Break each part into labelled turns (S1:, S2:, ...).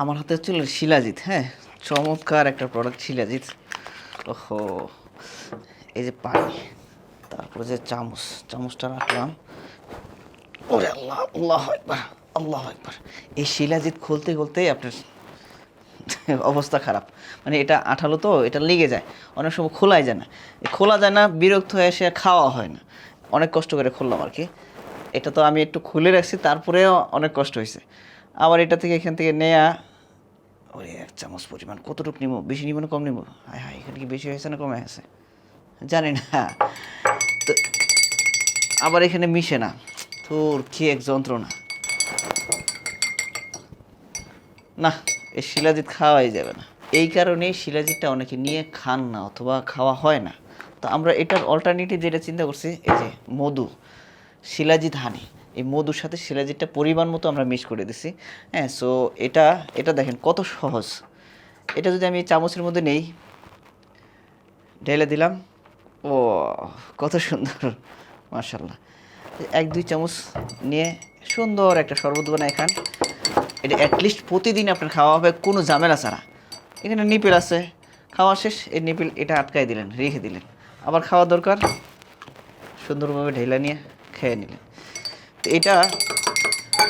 S1: আমার হাতে হচ্ছিল শিলাজিৎ হ্যাঁ? চমৎকার একটা প্রোডাক্ট শিলাজিৎ। ওহো, এই যে পানি, তারপরে যে চামচ, চামচটা রাখলাম। ওরে আল্লাহ আল্লাহ একবার আল্লাহ একবার এই শিলাজিৎ খুলতে খুলতেই আপনার অবস্থা খারাপ। মানে এটা আঠালো তো, এটা লেগে যায়। অনেক সময় খোলাই যায় না। খোলা যায় না, বিরক্ত হয়ে এসে খাওয়া হয় না। অনেক কষ্ট করে খুললাম আর কি। এটা তো আমি একটু খুলে রাখছি, তারপরেও অনেক কষ্ট হয়েছে। আবার এটা থেকে এখান থেকে নেয়া ওরে এক চামচ পরিমাণ, কতটুকু নিব? বেশি নিব না কম নিব? হায় হায়, এখানে কি বেশি হয়েছে না কমে আছে? জানি না। তো আবার এখানে মিশে না। তোর কি এক যন্ত্রণা। না এই শিলাজিৎ খাওয়াই যাবে না। এই কারণে শিলাজিৎটা অনেকে নিয়ে খান না অথবা খাওয়া হয় না। তো আমরা এটার অল্টারনেটিভ যেটা চিন্তা করছি, এই যে মধু, শিলাজিৎ হানি। এই মধুর সাথে শিলাজিৎটা পরিমাণ মতো আমরা মিক্স করে দিছি। হ্যাঁ সো এটা এটা দেখেন কত সহজ। এটা যদি আমি চামচের মধ্যে নেই, ঢেলে দিলাম। ও, কত সুন্দর মার্শাল্লাহ এক, দুই চামচ নিয়ে সুন্দর একটা শরবত বানায় খান। এটা অ্যাটলিস্ট প্রতিদিন আপনার খাওয়া হবে, কোনো ঝামেলা ছাড়া। এখানে নিপিল আছে। খাওয়া শেষ, এই নিপিল এটা আটকাই দিলেন, রেখে দিলেন। আবার খাওয়া দরকার, সুন্দরভাবে ঢেলা নিয়ে খেয়ে নিলেন। এটা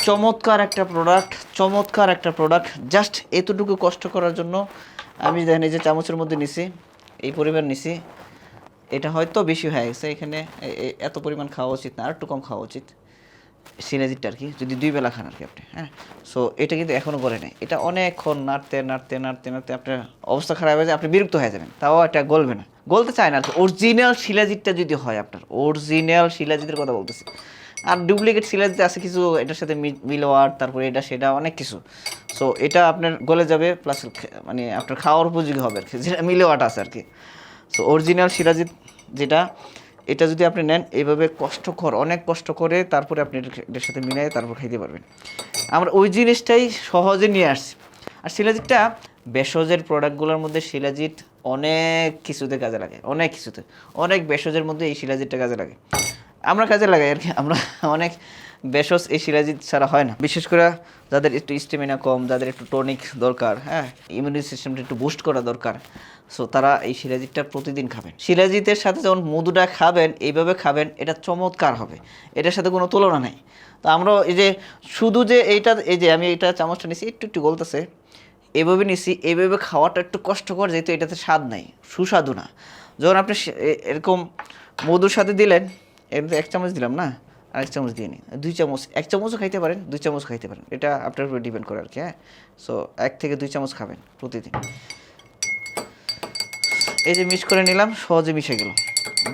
S1: চমৎকার একটা প্রোডাক্ট চমৎকার একটা প্রোডাক্ট জাস্ট এতটুকু কষ্ট করার জন্য আমি দেখেন এই যে চামচের মধ্যে নিছি, এই পরিমাণ নিছি। এটা হয়তো বেশি হয়ে গেছে, এখানে এত পরিমাণ খাওয়া উচিত না, আর একটু কম খাওয়া উচিত। সিনাজিটা আর কি, যদি দুই বেলা খান আর কি আপনি হ্যাঁ? সো এটা কিন্তু এখনও করে নাই। এটা অনেকক্ষণ নাড়তে নাড়তে নাড়তে নাড়তে আপনার অবস্থা খারাপ হয়ে যায়, আপনি বিরক্ত হয়ে যাবেন। তাও এটা গলবে না। গলতে চায় না আর কি। অরিজিনাল শিলাজিৎটা যদি হয় আপনার অরিজিনাল শিলাজিতের কথা বলতেছি। আর ডুপ্লিকেট শিলাজিৎ আছে কিছু, এটার সাথে মিলোয়ার তারপরে এটা, সেটা, অনেক কিছু। সো এটা আপনার গলে যাবে প্লাস মানে আপনার খাওয়ার উপযোগী হবে আর কি, যেটা মিলোয়াট আছে আর কি। সো অরিজিনাল সিরাজিৎ যেটা, এটা যদি আপনি নেন, এইভাবে কষ্টকর, অনেক কষ্ট করে তারপরে আপনি এটার সাথে মিলাই তারপর খাইতে পারবেন। আমরা ওই জিনিসটাই সহজে নিয়ে আসছি। আর শিলাজিৎটা ভেষজের প্রোডাক্টগুলোর মধ্যে শিলাজিৎ অনেক কিছুতে কাজে লাগে, অনেক কিছুতে। অনেক ভেষজের মধ্যে এই শিলাজিৎটা কাজে লাগে। আমরা কাজে লাগাই আর কি। আমরা অনেক বেশস এই শিলাজিৎ ছাড়া হয় না। বিশেষ করে যাদের একটু স্টেমিনা কম, যাদের একটু টনিক দরকার হ্যাঁ ইমিউনি সিস্টেমটা একটু বুস্ট করা দরকার সো তারা এই শিলাজিৎটা প্রতিদিন খাবেন। শিলাজিতের সাথে যখন মধুটা খাবেন, এইভাবে খাবেন, এটা চমৎকার হবে। এটার সাথে কোনো তুলনা নেই। তো আমরা এই যে শুধু যে এইটা, এই যে আমি এইটা চামচটা নিছি, একটু একটু গলতেছে, এভাবে নিছি এভাবে খাওয়াটা একটু কষ্টকর, যেহেতু এটাতে স্বাদ নাই, সুস্বাদু না। যখন আপনি এরকম মধুর সাথে দিলেন এর এক চামচ দিলাম না আর এক চামচ দিয়ে নিন দুই চামচ, এক চামচও খাইতে পারেন, দুই চামচ খাইতে পারেন। এটা আপনার উপরে ডিপেন্ড করে আর কি হ্যাঁ? সো এক থেকে দুই চামচ খাবেন প্রতিদিন। এই যে মিক্স করে নিলাম, সহজে মিশে গেল।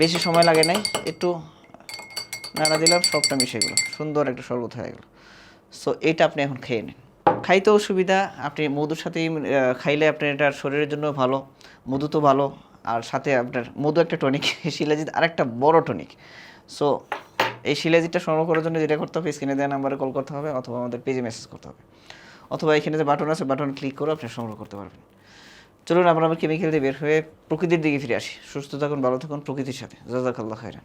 S1: বেশি সময় লাগে নাই, একটু নাড়া দিলাম, সবটা মিশে গেল। সুন্দর একটা শরবত হয়ে গেল। সো এটা আপনি এখন খেয়ে নিন। খাইতেও সুবিধা, আপনি মধুর সাথে খাইলে আপনার এটার শরীরের জন্য ভালো, মধু তো ভালো, আর সাথে আপনার মধু একটা টনিক শিলাজিৎ আরেকটা বড় টনিক সো এই শিলাজিৎটা সংগ্রহ করার জন্য যেটা করতে হবে স্ক্রিনে দেওয়া নাম্বারে কল করতে হবে অথবা আমাদের পেজে মেসেজ করতে হবে। অথবা এখানে যে বাটন আছে বাটন ক্লিক করে আপনি সংগ্রহ করতে পারবেন। চলুন, আমরা আমার কেমিক্যাল দিয়ে বের হয়ে প্রকৃতির দিকে ফিরে আসি। সুস্থ থাকুন, ভালো থাকুন প্রকৃতির সাথে। জাজাকাল্লাহ খাইরান